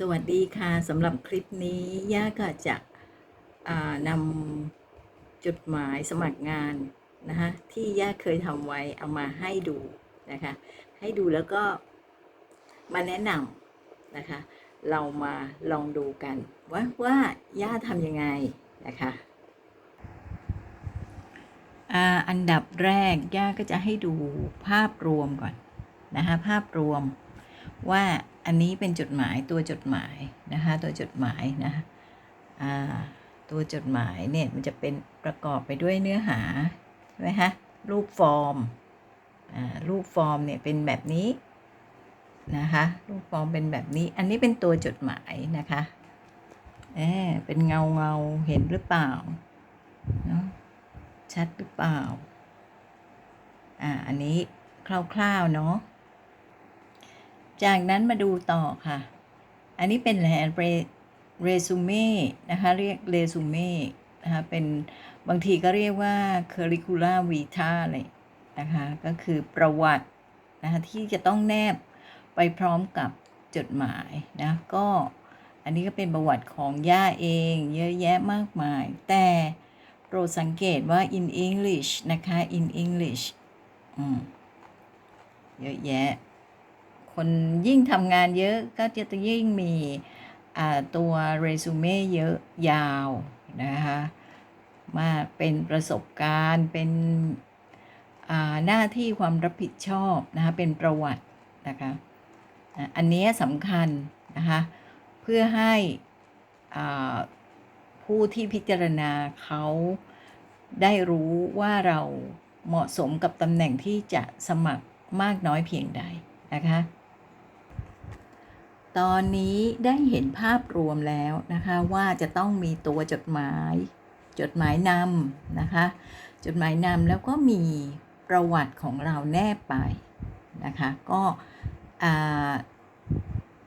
สวัสดีค่ะสำหรับคลิปนี้ย่าก็จะนำจดหมายสมัครงานนะคะที่ย่าเคยทำไว้เอามาให้ดูนะคะ ให้ดูแล้วก็มาแนะนำนะคะ เรามาลองดูกันว่าว่าย่าทำยังไงนะคะอันดับแรกย่าก็จะให้ดูภาพรวมก่อนนะคะภาพรวมว่า อันนี้เป็นจดหมายตัวจดหมายนะคะตัวจดหมายนะคะตัวจดหมายเนี่ยมันจะเป็นประกอบไปด้วยเนื้อหาใช่ไหมคะรูปฟอร์มรูปฟอร์มเนี่ยเป็นแบบนี้นะคะรูปฟอร์มเป็นแบบนี้ อันนี้เป็นตัวจดหมายนะคะเออเป็นเงาเงาเห็นหรือเปล่าเนาะชัดหรือเปล่าอ่าอันนี้คร่าวๆเนาะ จากนั้นมาดูต่อค่ะ อันนี้เป็นแหนเรซูเม่นะคะเรียกเรซูเม่นะคะเป็นบางทีก็เรียกว่า curricula vitae เลยนะคะก็คือประวัตินะคะที่จะต้องแนบไปพร้อมกับจดหมายนะก็อันนี้ก็เป็นประวัติของย่าเองเยอะแยะมากมาย แต่โปรดสังเกตว่า in English นะคะ in English อืมเยอะแยะ คนยิ่งทำงานเยอะก็จะยิ่งมีตัวเรซูเม่เยอะยาวนะคะมาเป็นประสบการณ์เป็นหน้าที่ความรับผิดชอบนะคะเป็นประวัตินะคะอันนี้สำคัญนะคะเพื่อให้ผู้ที่พิจารณาเขาได้รู้ว่าเราเหมาะสมกับตำแหน่งที่จะสมัครมากน้อยเพียงใดนะคะ ตอนนี้ได้เห็นภาพรวมแล้วนะคะว่าจะต้องมีตัวจดหมาย จดหมายนำนะคะ จดหมายนำแล้วก็มีประวัติของเราแนบไปนะคะก็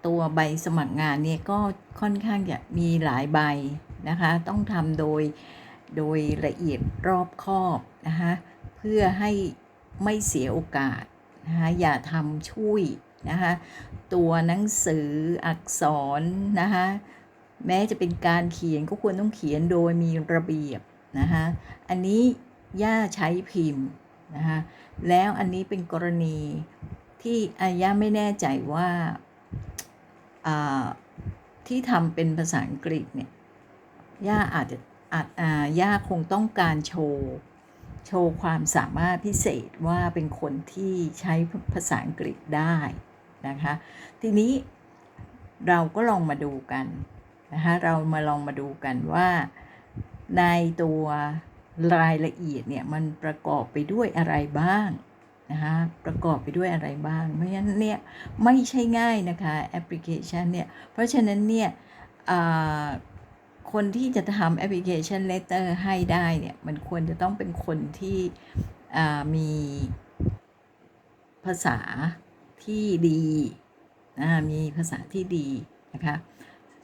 ตัวใบสมัครงานเนี่ยก็ค่อนข้างจะมีหลายใบนะคะ ต้องทำโดยโดยละเอียดรอบคอบนะคะเพื่อให้ไม่เสียโอกาสนะคะอย่าทำช่วย นะคะตัวหนังสืออักษรนะคะแม้จะเป็นการเขียนก็ควรต้องเขียนโดยมีระเบียบนะคะอันนี้ย่าใช้พิมพ์นะคะแล้วอันนี้เป็นกรณีที่อาย่าไม่แน่ใจว่าที่ทำเป็นภาษาอังกฤษเนี่ยย่าอาจจะอาจอาย่าคงต้องการโชว์โชว์ความสามารถพิเศษว่าเป็นคนที่ใช้ภาษาอังกฤษได้ นะคะ ทีนี้เราก็ลองมาดูกันนะคะเรามาลองมาดูกันว่าในตัวรายละเอียดเนี่ยมันประกอบไปด้วยอะไรบ้างนะคะประกอบไปด้วยอะไรบ้างไม่งั้นเนี่ยไม่ใช่ง่ายนะคะแอปพลิเคชันเนี่ยเพราะฉะนั้นเนี่ยคนที่จะทำแอปพลิเคชัน Letter ให้ได้เนี่ยมันควรจะต้องเป็นคนที่มีภาษา ที่ดีมีภาษาที่ดีนะคะ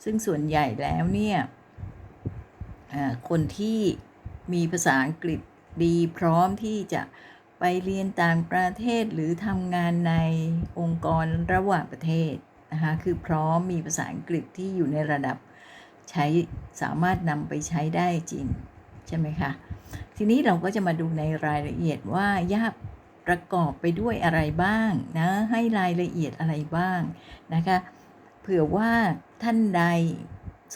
ซึ่งส่วนใหญ่แล้วเนี่ยคนที่มีภาษาอังกฤษดีพร้อมที่จะไปเรียนต่างประเทศหรือทำงานในองค์กรระหว่างประเทศนะคะคือพร้อมมีภาษาอังกฤษที่อยู่ในระดับใช้สามารถนำไปใช้ได้จริง ใช่ไหมคะ ทีนี้เราก็จะมาดูในรายละเอียดว่ายาก ประกอบไปด้วยอะไรบ้างนะให้รายละเอียดอะไรบ้างนะคะเผื่อว่าท่านใด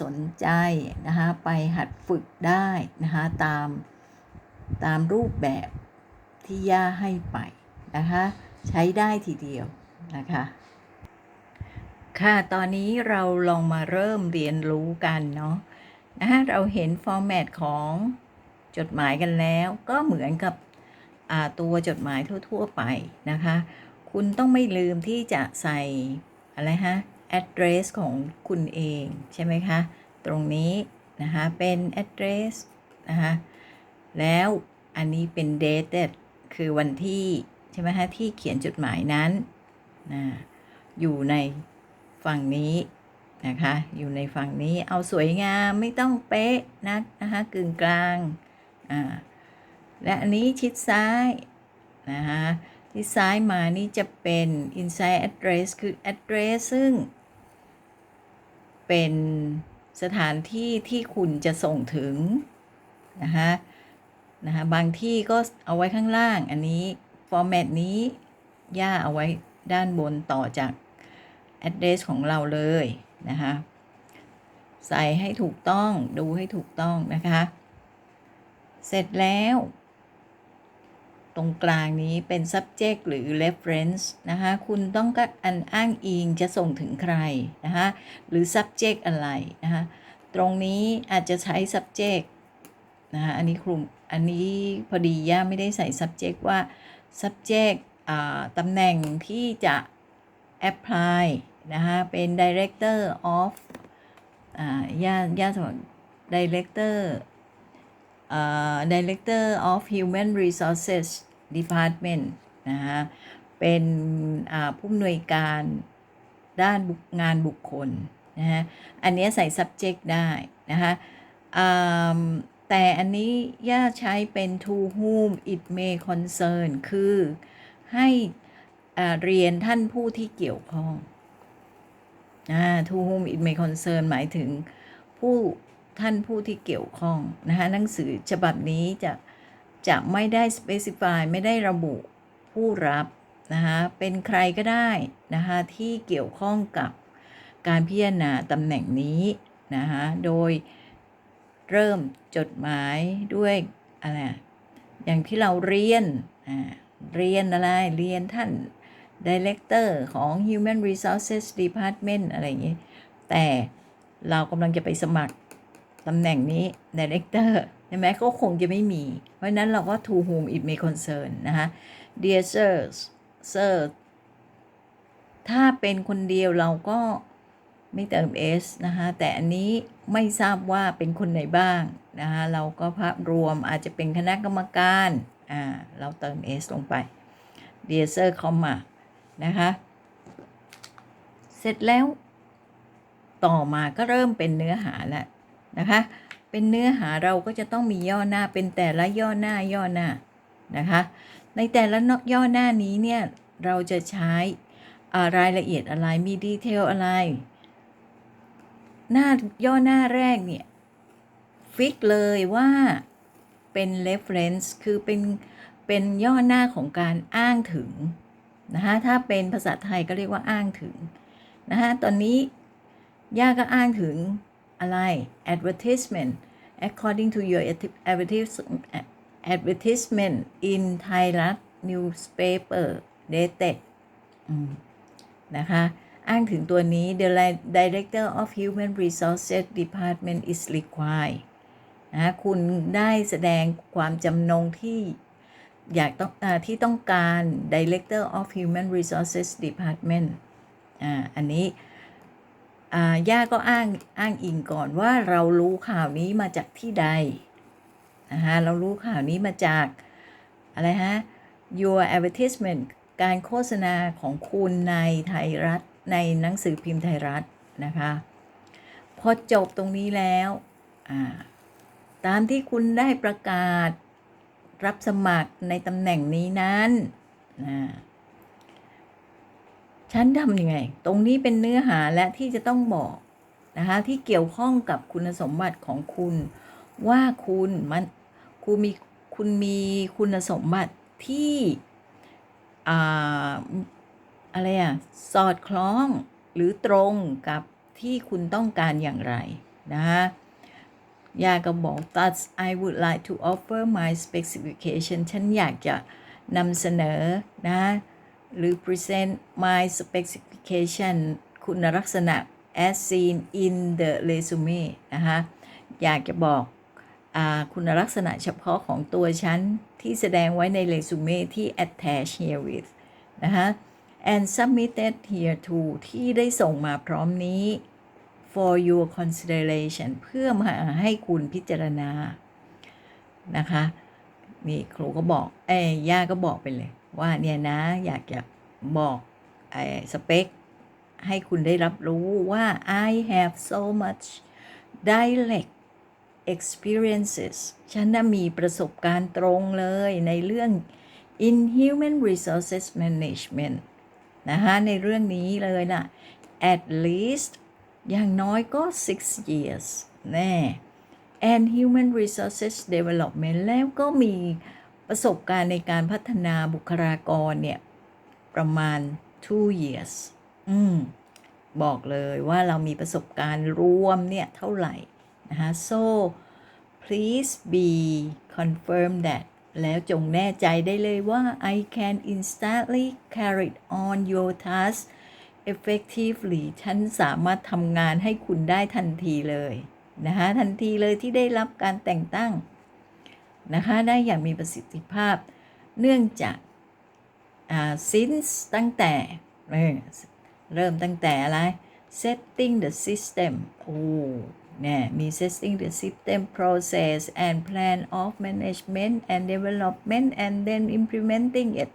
สนใจนะคะไปหัดฝึกได้นะคะตามตามรูปแบบที่ย่าให้ไปนะคะใช้ได้ทีเดียวนะคะค่ะ ตอนนี้เราลองมาเริ่มเรียนรู้กันเนาะนะคะเราเห็นฟอร์แมตของจดหมายกันแล้ว ก็เหมือนกับ ตัวจดหมายทั่ว ๆ ไปนะคะ คุณต้องไม่ลืมที่จะใส่อะไรฮะ address ของคุณเองใช่ไหมคะ ตรงนี้นะคะเป็น address นะคะแล้วอันนี้เป็น dated คือวันที่ใช่ไหมคะที่เขียนจดหมายนั้นนะอยู่ในฝั่งนี้นะคะอยู่ในฝั่งนี้เอาสวยงามไม่ต้องเป๊ะนักนะคะกึ่งกลางอ่า และอันนี้ชิดซ้ายนะคะชิดซ้ายมานี่จะเป็น inside address คือ address ซึ่ง เป็นสถานที่ที่คุณจะส่งถึงนะคะนะคะบางที่ก็เอาไว้ข้างล่างอันนี้ ฟอร์แมตนี้ ย่าเอาไว้ด้านบนต่อจาก address ของเราเลยนะคะใส่ให้ถูกต้องดูให้ถูกต้องนะคะ เสร็จแล้ว ตรงกลางนี้เป็น subject หรือ reference นะคะคุณต้องการอันอ้างอิงจะส่งถึงใครนะคะหรือ subject อะไรนะคะตรงนี้อาจจะใช้ subject นะคะอันนี้คลุมอันนี้พอดีย่าไม่ได้ใส่ subject ว่า subject ตำแหน่งที่จะ apply นะคะเป็น director of อ่าย่าย่าสมมติ director director of human resources department นะคะเป็นผู้อำนวยการด้านงานบุคคลนะฮะอันนี้ใส่ subject ได้นะคะแต่อันนี้ย่าใช้เป็น to whom it may concern คือให้เรียนท่านผู้ที่เกี่ยวข้อง to whom it may concern หมายถึงผู้ท่านผู้ที่เกี่ยวข้องนะคะหนังสือฉบับนี้จะ จะไม่ได้ specify ไม่ได้ระบุผู้รับนะคะเป็นใครก็ได้นะคะที่เกี่ยวข้องกับการพิจารณาตำแหน่งนี้นะคะโดยเริ่มจดหมายด้วยอะไรอย่างที่เราเรียนเรียนอะไร เรียนท่าน Director ของ Human Resources Department อะไรอย่างนี้ แต่เรากำลังจะไปสมัครตำแหน่งนี้ Director ใช่ไหมก็คงจะไม่มี เพราะนั้นเราก็ to whom it may concern นะคะ Dear sirs sir ถ้าเป็นคนเดียวเราก็ไม่เติม s นะคะ แต่อันนี้ไม่ทราบว่าเป็นคนไหนบ้างนะคะเราก็ภาพรวมอาจจะเป็นคณะกรรมการอ่าเราเติม s ลงไป Dear sir comma นะคะเสร็จแล้วต่อมาก็เริ่มเป็นเนื้อหาแล้วนะคะ เป็นเนื้อหาเราก็จะต้องมีย่อหน้าเป็นแต่ละย่อหน้าย่อหน้านะคะ ในแต่ละย่อหน้านี้เนี่ยเราจะใช้รายละเอียดอะไรมีดีเทลอะไร หน้าย่อหน้าแรกเนี่ยฟิกเลยว่าเป็น reference คือเป็นเป็นย่อหน้าของการอ้างถึงนะคะถ้าเป็นภาษาไทยก็เรียกว่าอ้างถึงนะคะตอนนี้ย่าก็อ้างถึง อะไร advertisement according to your advertisement in Thai รัฐ newspaper dated นะคะ อ้างถึงตัวนี้ the director of human resources department is required นะคุณได้แสดงความจำนงที่อยากต้องอที่ต้องการ director of human resources department อ่าอันนี้ ย่าก็อ้างอ้างอิงก่อนว่าเรารู้ข่าวนี้มาจากที่ใดนะคะเรารู้ข่าวนี้มาจาก อะไรฮะ your advertisement การโฆษณาของคุณในไทยรัฐในหนังสือพิมพ์ไทยรัฐนะคะพอจบตรงนี้แล้วตามที่คุณได้ประกาศรับสมัครในตำแหน่งนี้นั้นนะ ฉันทำยังไง ตรงนี้เป็นเนื้อหาและที่จะต้องบอกนะคะที่เกี่ยวข้องกับคุณสมบัติของคุณ ว่าคุณมันคุณมีคุณมีคุณสมบัติที่อ่าอะไรอะสอดคล้องหรือตรงกับที่คุณต้องการอย่างไรนะคะยาก็บอก thus I would like to offer my specification ฉันอยากจะนำเสนอนะ หรือ present my specification คุณลักษณะ as seen in the resume นะคะ อยากจะบอกอคุณลักษณะเฉพาะของตัวฉัน ที่แสดงไว้ในเรซูเม่ที่ attach here with นะคะ and submitted here to ที่ได้ส่งมาพร้อมนี้ for your consideration เพื่อมาให้คุณพิจารณา นะคะ นี่ครูก็บอก เอ้ย่าก็บอกไปเลย ว่าเนี่ยนะอยากจะบอกไอ้สเปค ให้คุณได้รับรู้ว่า I have so much direct experiences ฉันน่ะมีประสบการณ์ตรงเลยในเรื่อง in human resources management นะคะในเรื่องนี้เลยลนะ at least อย่างน้อยก็ six years แน่ and human resources development แล้วก็มี ประสบการณ์ในการพัฒนาบุคลากรเนี่ยประมาณ two years อืมบอกเลยว่าเรามีประสบการณ์รวมเนี่ยเท่าไหร่นะคะ so please be confirm that แล้วจงแน่ใจได้เลยว่า I can instantly carry on your task effectively ฉันสามารถทำงานให้คุณได้ทันทีเลยนะคะทันทีเลยที่ได้รับการแต่งตั้ง นะคะได้อย่างมีประสิทธิภาพ เนื่องจากอ่า since ตั้งแต่เออเริ่มตั้งแต่อะไร setting the system โอ้เนี่ยมี setting the system process and plan of management and development and then implementing it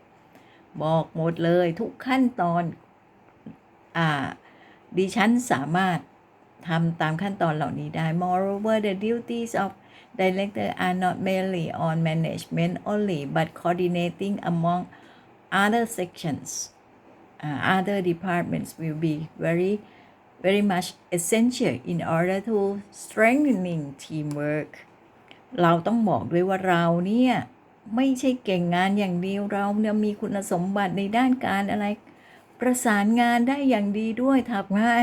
บอกหมดเลยทุกขั้นตอนอ่าดิฉันสามารถทำตามขั้นตอนเหล่านี้ได้ moreover the duties of director are not merely on management only but coordinating among other sections uh, other departments will be very very much essential in order to strengthening teamwork เราต้องบอกด้วยว่าเราเนี่ย ไม่ใช่เก่งงานอย่างเดียวเราเนี่ยมีคุณสมบัติในด้านการอะไร ประสานงานได้อย่างดีด้วยทำให้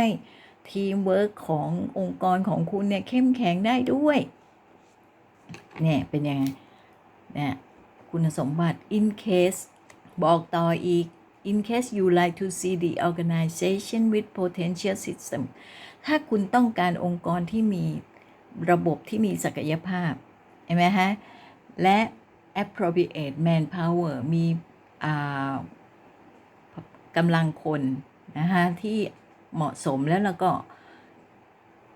ทีมเวิร์กขององค์กรของคุณเนี่ยเข้มแข็งได้ด้วย เนี่ยเป็นยังไงเนี่ยคุณสมบัติ in case บอกต่ออีก in case you like to see the organization with potential system ถ้าคุณต้องการองค์กรที่มีระบบที่มีศักยภาพเห็นไหมฮะ และ appropriate manpower มีอ่ากำลังคนนะคะที่เหมาะสมแล้วแล้วก็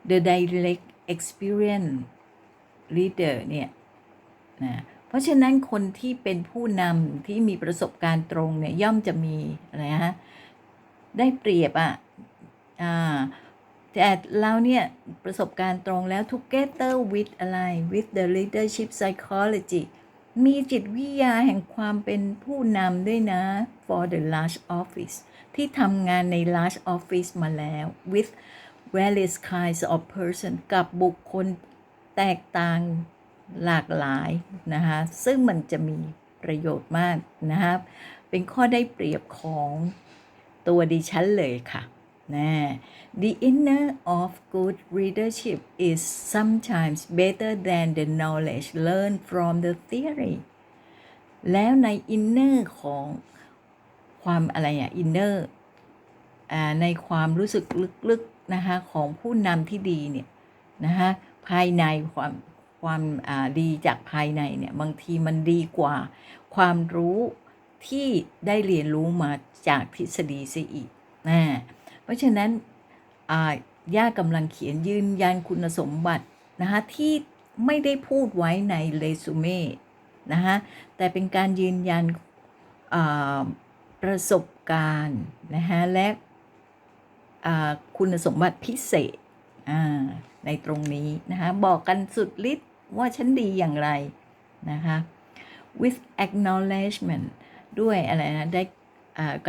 the direct experience leader เนี่ยนะเพราะฉะนั้นคนที่เป็นผู้นำที่มีประสบการณ์ตรงเนี่ยย่อมจะมีอะไรฮะได้เปรียบอะ่ะอ่าแต่เราเนี่ยประสบการณ์ตรงแล้ว together with อะไร with the leadership psychology มีจิตวิทยาแห่งความเป็นผู้นำด้วยนะ for the large office ที่ทำงานใน large office มาแล้ว with various kinds of person กับบุคคล แตกต่างหลากหลายนะคะซึ่งมันจะมีประโยชน์มากนะครับ เป็นข้อได้เปรียบของตัวดิฉันเลยค่ะนะ The inner of good leadership is sometimes better than the knowledge learned from the theory แล้วใน inner ของความอะไรอะ inner อ่าในความรู้สึกลึกๆนะคะของผู้นำที่ดีเนี่ยนะคะ ภายในความความดีจากภายในเนี่ยบางทีมันดีกว่า ความรู้ที่ได้เรียนรู้มาจากทฤษฎีเสียอีกนะเพราะฉะนั้นอ่าย่ากำลังเขียนยืนยันคุณสมบัตินะคะที่ไม่ได้พูดไว้ในเรซูเม่นะคะแต่เป็นการยืนยันประสบการณ์นะคะและคุณสมบัติพิเศษอ่า ในตรงนี้นะคะบอกกันสุดฤทธิ์ว่าฉันดีอย่างไรนะคะ with acknowledgement ด้วยอะไรนะได้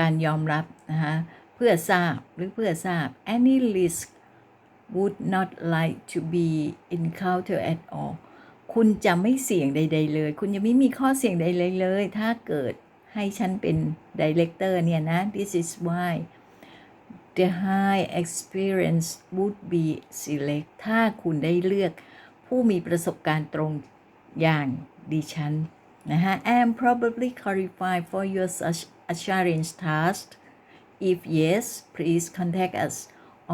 การยอมรับนะคะเพื่อทราบหรือเพื่อทราบ any risk would not like to be encountered at all คุณจะไม่เสี่ยงใด ๆ เลย คุณจะไม่มีข้อเสี่ยงใดๆเลย ถ้าเกิดให้ฉันเป็นดีเลกเตอร์เนี่ยนะ this is why the high experience would be select ถ้าคุณได้เลือกผู้มีประสบการณ์ตรงอย่างดิฉันนะฮะ am probably qualified for your such assurance task if yes please contact us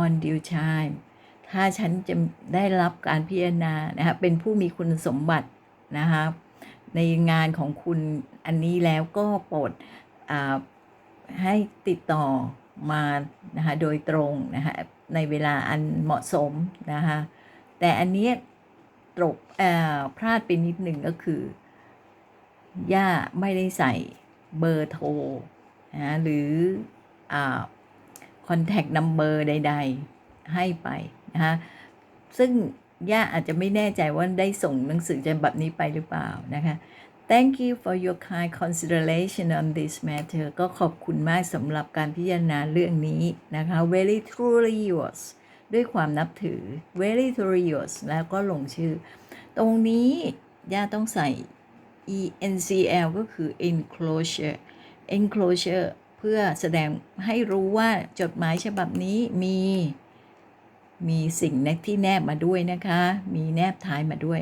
on due time ถ้าฉันจะได้รับการพิจารณานะครับเป็นผู้มีคุณสมบัตินะครับในงานของคุณอันนี้แล้วก็โปรดให้ติดต่อ มานะคะโดยตรงนะคะในเวลาอันเหมาะสมนะคะแต่อันนี้ตรกพลาดไปนิดหนึ่งก็คือย่าไม่ได้ใส่เบอร์โทรนะหรือคอ่า contact number ใด ๆ ให้ไปนะคะซึ่งย่าอาจจะไม่แน่ใจว่าได้ส่งหนังสือฉบับนี้ไปหรือเปล่านะคะ Thank you for your kind consideration on this matter ก็ขอบคุณมากสำหรับการพิจารณาเรื่องนี้นะคะ very truly yours ด้วยความนับถือ very curious แล้วก็ลงชื่อ ตรงนี้ย่าต้องใส่ encl ก็คือ enclosure enclosure เพื่อแสดงให้รู้ว่าจดหมายฉบับนี้มี มีสิ่งแนที่แนบมาด้วยนะคะ มีแนบท้ายมาด้วย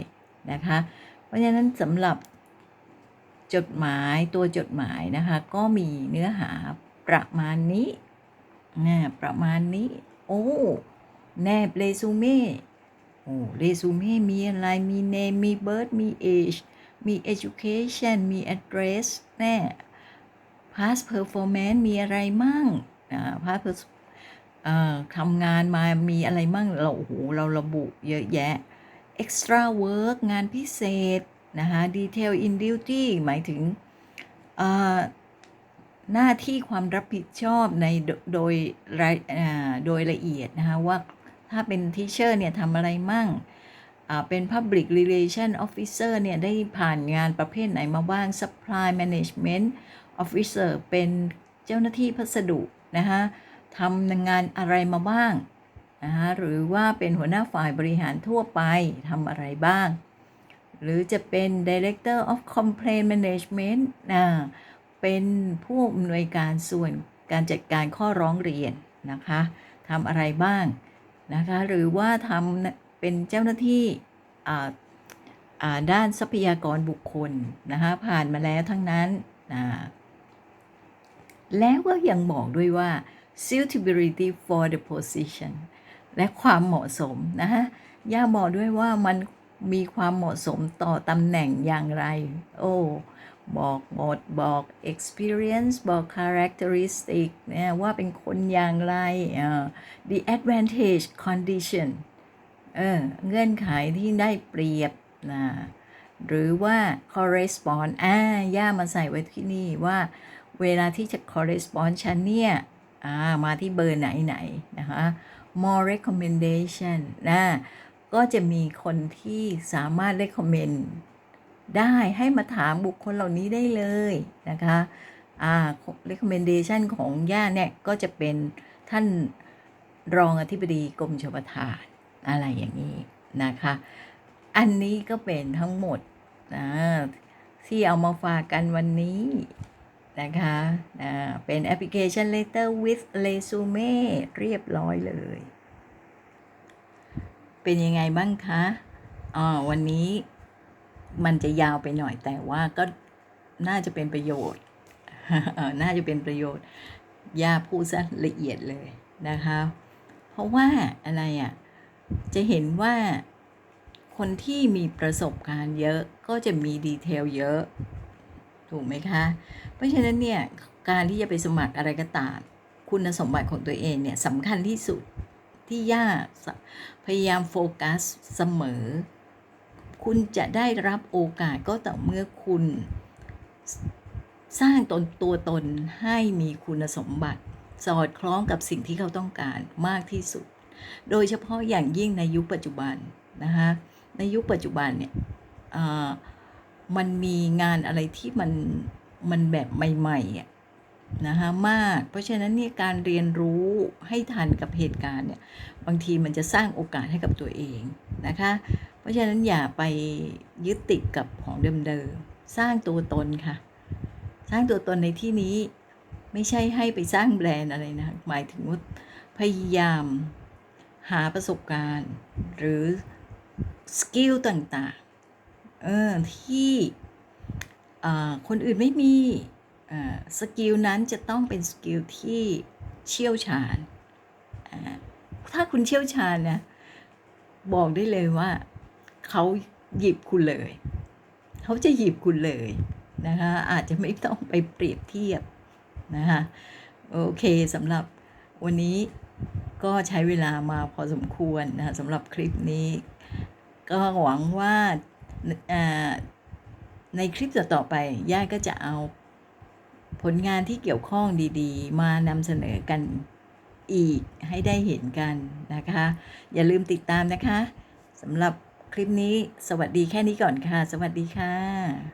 นะคะ เพราะฉะนั้นสำหรับ จดหมายตัวจดหมายนะคะ ก็มีเนื้อหาประมาณนี้นะประมาณนี้ โอ้แนบเรซูเม่โอ้เรซูเม่มีอะไรมี name มี birth มี age มี education มี address แน่ past performance มีอะไรมั่งอ่า past per- ทำงานมามีอะไรมั่งเราโอ้โหเราระบุเยอะแยะ extra work งานพิเศษ นะคะ detail in duty หมายถึงหน้าที่ความรับผิดชอบในโดโดยรายโดยละเอียดนะคะว่าถ้าเป็นทีเชอร์เนี่ยทำอะไรมั่งเป็น Public Relation Officer เนี่ยได้ผ่านงานประเภทไหนมาบ้าง Supply Management Officer เป็นเจ้าหน้าที่พัสดุนะคะทำงานอะไรมาบ้างนะคะหรือว่าเป็นหัวหน้าฝ่ายบริหารทั่วไปทำอะไรบ้าง หรือจะเป็น Director of Complaint Management นะเป็นผู้อำนวยการส่วนการจัดการข้อร้องเรียนนะคะทำอะไรบ้างนะคะหรือว่าทำเป็นเจ้าหน้าที่ด้านทรัพยากรบุคคลนะคะผ่านมาแล้วทั้งนั้นนะแล้วก็ยังบอกด้วยว่า suitability for the position และความเหมาะสมนะคะย่าบอกด้วยว่ามัน มีความเหมาะสมต่อตำแหน่งอย่างไร โอ้ บอกหมดบอก experience บอก characteristic เนี่ยว่าเป็นคนอย่างไรอ่า the advantage condition เออเงื่อนไขที่ได้เปรียบนะหรือว่า correspond อ่าย่ามาใส่ไว้ที่นี่ว่า เวลาที่จะ correspond ฉันเนี่ยอ่ามาที่เบอร์ไหนไหนๆนะคะ more recommendation นะ ก็จะมีคนที่สามารถ recommend ได้ให้มาถามบุคคลเหล่านี้ได้เลยนะคะอ่า recommendation ของย่าเนี่ยก็จะเป็นท่านรองอธิบดีกรมชลประทานอะไรอย่างนี้นะคะ อันนี้ก็เป็นทั้งหมดนะที่เอามาฝากกันวันนี้นะคะอ่าเป็น application letter with resume เรียบร้อยเลย เป็นยังไงบ้างคะอ๋อวันนี้มันจะยาวไปหน่อยแต่ว่าก็น่าจะเป็นประโยชน์เออน่าจะเป็นประโยชน์ ย่าพูดซะละเอียดเลยนะคะ เพราะว่าอะไรอะ่ะ จะเห็นว่าคนที่มีประสบการณ์เยอะก็จะมีดีเทลเยอะ ถูกไหมคะ เพราะฉะนั้นเนี่ย การที่จะไปสมัครอะไรก็ตาม คุณสมบัติของตัวเองเนี่ยสำคัญที่สุด ที่ย่าพยายามโฟกัสเสมอ คุณจะได้รับโอกาสก็ต่อเมื่อคุณ สร้างตนตัวตนให้มีคุณสมบัติ สอดคล้องกับสิ่งที่เขาต้องการมากที่สุด โดยเฉพาะอย่างยิ่งในยุคปัจจุบันนะคะในยุคปัจจุบันเนี่ยมันมีงานอะไรที่มันมันแบบใหม่ๆอะ นะคะมาก เพราะฉะนั้นเนี่ยการเรียนรู้ให้ทันกับเหตุการณ์เนี่ยบางทีมันจะสร้างโอกาสให้กับตัวเองนะคะ เพราะฉะนั้นอย่าไปยึดติดกับของเดิมๆสร้างตัวตนค่ะ สร้างตัวตนในที่นี้ไม่ใช่ให้ไปสร้างแบรนด์อะไรนะหมายถึงว่าพยายามหาประสบการณ์ หรือสกิลต่างๆเออที่คนอื่นไม่มี สกิลนั้นจะต้องเป็นสกิลที่เชี่ยวชาญ ถ้าคุณเชี่ยวชาญนะบอกได้เลยว่าเขาหยิบคุณเลย เขาจะหยิบคุณเลยนะคะอาจจะไม่ต้องไปเปรียบเทียบนะคะโอเคสำหรับวันนี้ก็ใช้เวลามาพอสมควรนะคะสำหรับคลิปนี้ ก็หวังว่าอ่าในคลิปต่อๆไป ย่าก็จะเอา ผลงานที่เกี่ยวข้องดีๆ มานำเสนอกันอีกให้ได้เห็นกันนะคะ อย่าลืมติดตามนะคะสำหรับคลิปนี้สวัสดีแค่นี้ก่อนค่ะ สวัสดีค่ะ